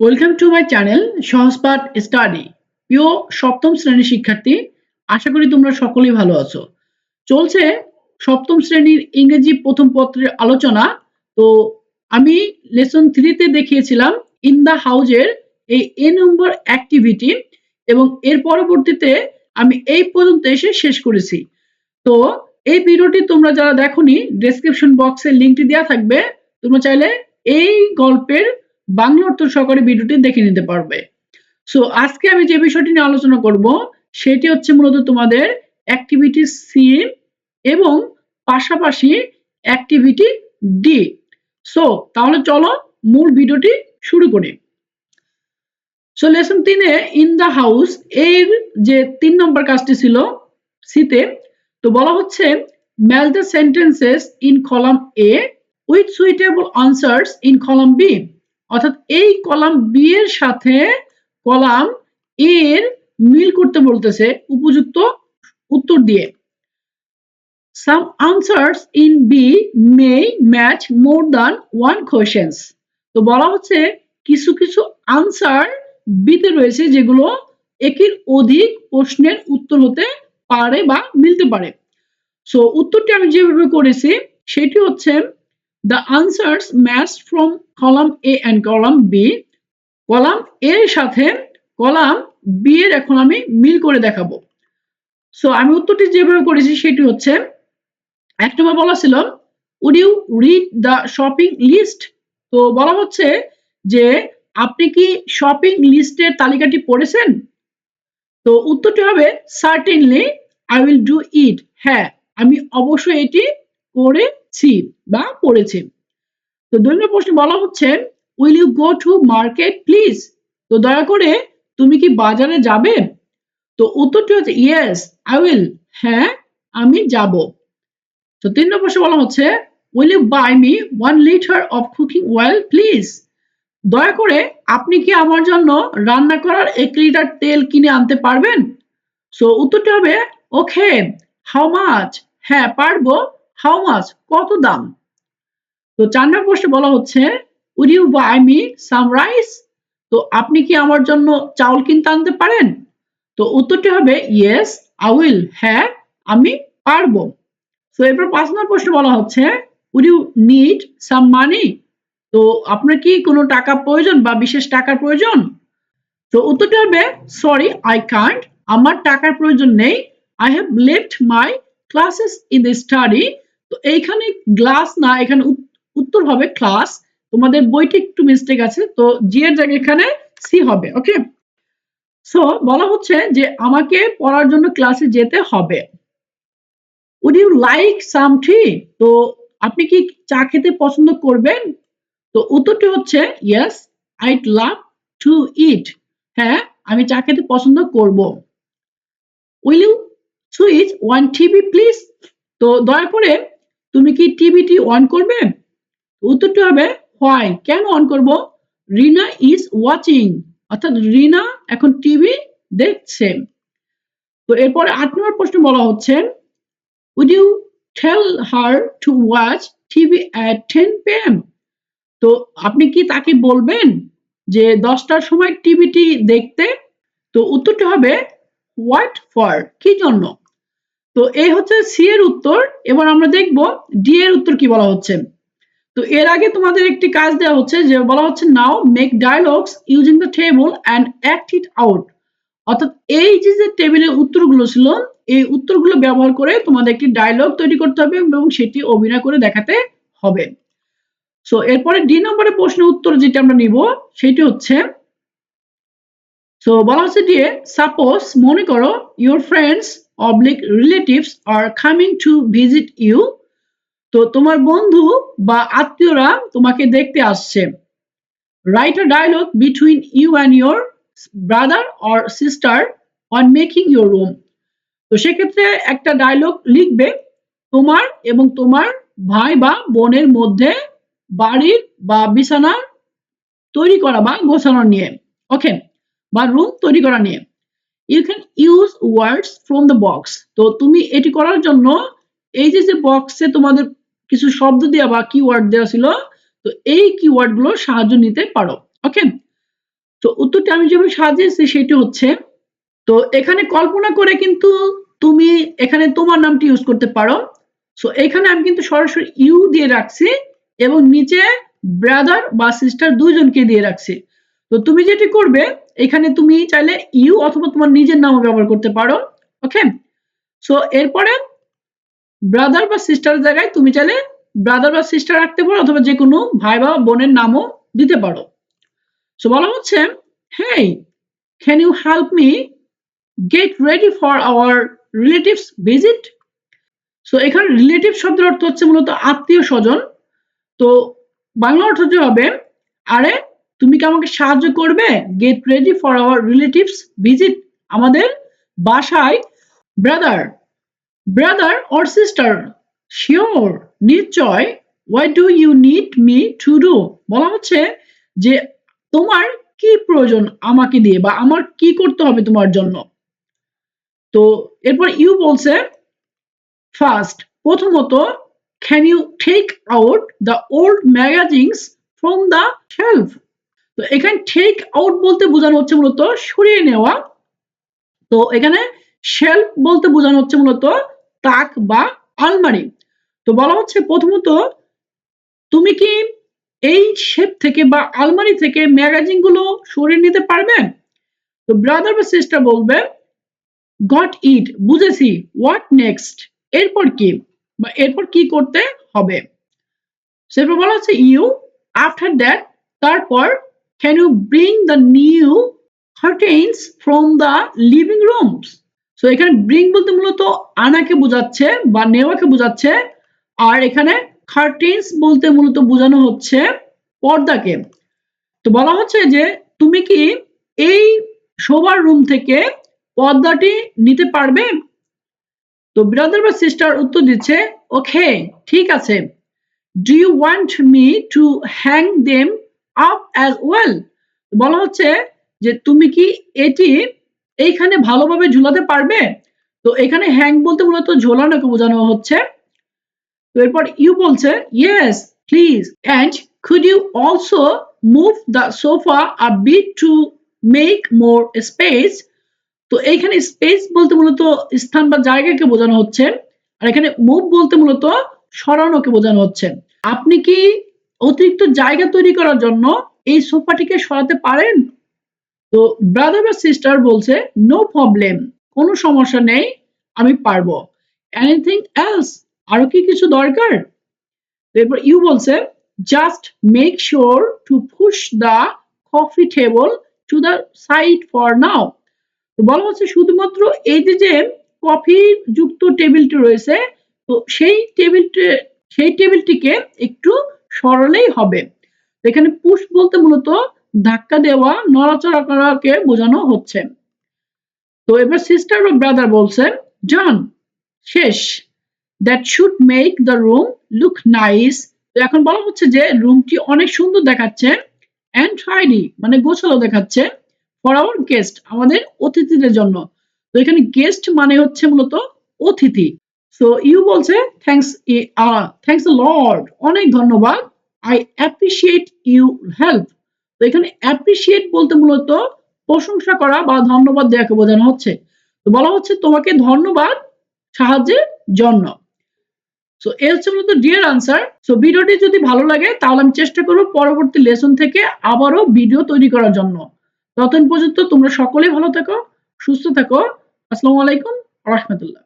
Welcome to my channel Sahajpath study প্রিয় সপ্তম শ্রেণির শিক্ষার্থী, আশা করি তোমরা সকলেই ভালো আছো। চলছে সপ্তম শ্রেণির ইংরেজি প্রথম পত্রের আলোচনা। তো আমি লেসন থ্রিতে দেখিয়েছিলাম ইন দ্য হাউজের এই এ নম্বর অ্যাক্টিভিটি এবং এর পরবর্তীতে আমি এই পর্যন্ত এসে শেষ করেছি। তো এই ভিডিওটি তোমরা যারা দেখোনি ডেসক্রিপশন বক্সে লিঙ্কটি দেওয়া থাকবে। তোমরা চাইলে এই গল্পের বাংলা অর্থ সহকারে ভিডিওটি দেখে নিতে পারবে। সো আজকে আমি যে বিষয়টি নিয়ে আলোচনা করব, সেটি হচ্ছে মূলত তোমাদের অ্যাক্টিভিটি সি এবং পাশাপাশি অ্যাক্টিভিটি ডি সো তাহলে চলো মূল ভিডিওটি শুরু করি। সো লেসন তিনে ইন দ্য হাউস এর যে তিন নম্বর কাজটি ছিল সিতে, তো বলা হচ্ছে match the sentences in column A with suitable answers in column B অর্থাৎ এই কলাম বি এর সাথে কলাম এর মিল করতে বলতেছে উপযুক্ত উত্তর দিয়ে। Some answers in B may match more than one questions তো বলা হচ্ছে কিছু কিছু আনসার বিতে রয়েছে যেগুলো একের অধিক প্রশ্নের উত্তর হতে পারে বা মিলতে পারে। সো উত্তরটি আমি যেভাবে করেছি, সেটি হচ্ছে the answers match from column A and column B column এর সাথে কলাম বি এর এখন আমি মিল করে দেখাবো। সো আমি উত্তরটি যেভাবে করেছি সেটি হচ্ছে, এক নম্বর বলা ছিল would you read the shopping list তো বলা হচ্ছে যে, আপনি কি শপিং লিস্টের তালিকাটি পড়েছেন? তো উত্তরটি হবে certainly I will do it হ্যাঁ আমি অবশ্যই এটি করেছি বা পড়েছি তো দুই প্রশ্নে বলা হচ্ছে will you go to market please তো দয়া করে, তুমি কি বাজারে যাবে? তো উত্তরটি হচ্ছে ইয়েস আই উইল হ্যাঁ আমি যাব। তো তিন নম্বর প্রশ্নে বলা হচ্ছে will you buy me one litre of cooking oil please দয়া করে, আপনি কি আমার জন্য রান্না করার এক লিটার তেল কিনে আনতে পারবেন? সো উত্তরটি হবে ওকে হাউ মাছ হ্যাঁ পারব। হাউ মাছ কত দাম? তো চার নম্বর প্রশ্নে বলা হচ্ছে would you buy me some rice তো আপনি কি আমার জন্য চাউল কিনতে আনতে পারেন? তো উত্তরটি হবে ইয়েস আই উইল হ্যাঁ আমি পারব। তো এরপর পাঁচ নম্বর প্রশ্ন বলা হচ্ছে would you need some money তো আপনার কি কোনো টাকা প্রয়োজন বা বিশেষ টাকার প্রয়োজন? তো উত্তরটি হবে সরি আই কান্ট আমার টাকার প্রয়োজন নেই। I have left my classes in the study তো এইখানে গ্লাস না, এখানে উত্তর হবে ক্লাস তোমাদের বইটি একটু মিস্টেক আছে, তো জি এর জায়গায় এখানে সি হবে ওকে সো বলা হচ্ছে যে আমাকে পড়ার জন্য ক্লাসে যেতে হবে। Would you like some tea তো আপনি কি চা খেতে পছন্দ করবেন? তো উত্তরটি হচ্ছে yes I'd love to it হ্যাঁ আমি চা খেতে পছন্দ করব। Will you switch on TV please তো দয়া করে তুমি কি টিভিটি অন করবে? উত্তরটি হবে হোয়াই কেন অন করব? রিনা ইজ ওয়াচিং অর্থাৎ রিনা এখন টিভি দেখছে। তো এরপরে আট নম্বর প্রশ্ন বলা হচ্ছে would you tell her to watch TV at ten PM তো আপনি কি তাকে বলবেন যে দশটার সময় টিভিটি দেখতে? তো উত্তরটি হবে হোয়াট ফর কি জন্য? তো এই হচ্ছে সি এর উত্তর, এবার আমরা দেখব ডি এর উত্তর কি বলা হচ্ছে। তো এর আগে তোমাদের একটি কাজ দেওয়া হচ্ছে যে বলা হচ্ছে now make dialogues using the table and act it out অর্থাৎ এই যে যে টেবিলের উত্তরগুলো ছিল, এই উত্তরগুলো ব্যবহার করে তোমাদের একটি ডায়লগ তৈরি করতে হবে এবং সেটি অভিনয় করে দেখাতে হবে। সো এরপরে ডি নম্বরের প্রশ্নের উত্তর যেটা আমরা নিব, সেটি হচ্ছে সো বলা হচ্ছে দিয়ে সাপোজ মনে করো your friends oblique relatives are coming to visit you তো তোমার বন্ধু বা আত্মীয়রা তোমাকে দেখতে আসছে। Right a dialogue between you and your brother or sister on making your room তো সেক্ষেত্রে একটা ডায়লগ লিখবে তোমার এবং তোমার ভাই বা বোনের মধ্যে বাড়ির বা বিছানার তৈরি করা বা গোছানো নিয়ে। ওকে বা রুম তৈরি করা নিয়ে। You can use words from the box তো তুমি এটি করার জন্য এই যে যে বক্সে তোমাদের কিছু শব্দ দেওয়া বা কিওয়ার্ড দেওয়া ছিল, তো এই কিওয়ার্ডগুলো সাহায্য নিতে পারো। ওকে তো উত্তরটি আমি যেভাবে সাজিয়েছি সেটি হচ্ছে, তো এখানে কল্পনা করে কিন্তু তুমি এখানে তোমার নামটি ইউজ করতে পারো। সো এখানে আমি কিন্তু সরাসরি ইউ দিয়ে রাখছি এবং নিচে ব্রাদার বা সিস্টার দুইজনকে দিয়ে রাখছি। তো তুমি যেটি করবে এখানে তুমি চাইলে ইউ অথবা তোমার নিজের নামও ব্যবহার করতে পারো ওকে সো এরপরে ব্রাদার বা সিস্টার জায়গায় তুমি চাইলে ব্রাদার বা সিস্টার রাখতে পারো অথবা যে কোনো ভাই বা বোনের নামও দিতে পারো। সো বলা হচ্ছে hey can you help me get ready for our relatives visit so এখানে রিলেটিভ শব্দের অর্থ হচ্ছে মূলত আত্মীয় স্বজন। তো বাংলা অর্থ যে হবে, আরে তুমি কি আমাকে সাহায্য করবে? Get ready for our relatives visit আমাদের বাসায় brother brother or sister sure, নিশ্চয় why do you need me to do বলা হচ্ছে যে তোমার কি প্রয়োজন আমাকে দিয়ে বা আমার কি করতে হবে তোমার জন্য? তো এরপর ইউ বলছে ফার্স্ট প্রথমত can you take out the old magazines from the shelf তো এখানে টেক আউট বলতে বোঝানো হচ্ছে মূলত সরিয়ে নেওয়া। তো এখানে শেলফ বলতে বোঝানো হচ্ছে মূলত তাক বা আলমারি। তো বলা হচ্ছে প্রথমত, তুমি কি এই শেপ থেকে বা আলমারি থেকে ম্যাগাজিনগুলো সরিয়ে নিতে পারবে? তো ব্রাদার বা সিস্টার বলবে গট ইট বুঝেছি হোয়াট নেক্সট এরপর কি? বা এরপর কি করতে হবে? সেরপর বলা হচ্ছে ইউ আফটার দ্যাট তারপর can you bring the new curtains from the living rooms so এখানে ব্রিং বলতে মূলত আনাকে বোঝাচ্ছে বা নেওয়াকে বোঝাচ্ছে। আর এখানে কার্টেন্স বলতে মূলত বোঝানো হচ্ছে পর্দাকে। তো বলা হচ্ছে যে, তুমি কি এই শোবার রুম থেকে পর্দাটি নিতে পারবে? তো ব্রাদার বা সিস্টার উত্তর দিচ্ছে, ওকে, ঠিক আছে। Do you want me to hang them up as well বলা হচ্ছে যে তুমি কি এটি এইখানে ভালোভাবে ঝুলাতে পারবে? তো এখানে হ্যাং বলতে মূলত ঝোলানোকে বোঝানো হচ্ছে। তো এরপর ইউ বলছে yes please and could you also move the sofa a bit to make more space? তো এইখানে স্পেস বলতে মূলত স্থান বা জায়গাকে বোঝানো হচ্ছে, আর এখানে মুভ বলতে মূলত সরানোকে বোঝানো হচ্ছে। আপনি কি অতিরিক্ত জায়গা তৈরি করার জন্য এই সোফাটিকে সরাতে পারেন? তো ব্রাদার বা সিস্টার বলছে নো প্রবলেম কোনো সমস্যা নেই, আমি পারব। এনিথিং এলস আরও কি কিছু দরকার? এরপর ইউ বলছে just make sure to push the coffee table to the side for now তো বলা হচ্ছে শুধুমাত্র এই যে যে কফি যুক্ত টেবিলটি রয়েছে, তো সেই টেবিলটি সেই টেবিলটিকে একটু সরালেই হবে। এখানে পুশ বলতে মূলত ধাক্কা দেওয়া, নড়াচড়া করাকে বোঝানো হচ্ছে। তো এবার সিস্টার বা ব্রাদার বলছে জন শেষ। That should make the room look nice তো এখন বলা হচ্ছে যে রুমটি অনেক সুন্দর দেখাচ্ছে অ্যান্ড টাইডি মানে গোছালো দেখাচ্ছে ফর আওয়ার গেস্ট আমাদের অতিথিদের জন্য। তো এখানে গেস্ট মানে হচ্ছে মূলত অতিথি। সো ইউ বলছে থ্যাংকস থ্যাংকস লর্ড অনেক ধন্যবাদ। আই অ্যাপ্রিসিয়েট ইউ হেল্প তো এখানে অ্যাপ্রিসিয়েট বলতে মূলত প্রশংসা করা বা ধন্যবাদ দেওয়াকে বোঝানো হচ্ছে। তো বলা হচ্ছে তোমাকে ধন্যবাদ, সাহায্যের জন্য। সো এ হচ্ছে মূলত ডিয়ার আনসার সো ভিডিওটি যদি ভালো লাগে, তাহলে আমি চেষ্টা করব পরবর্তী লেসন থেকে আবারও ভিডিও তৈরি করার জন্য। ততক্ষণ পর্যন্ত তোমরা সকলেই ভালো থাকো, সুস্থ থাকো। আসসালামু আলাইকুম রহমতুল্লাহ।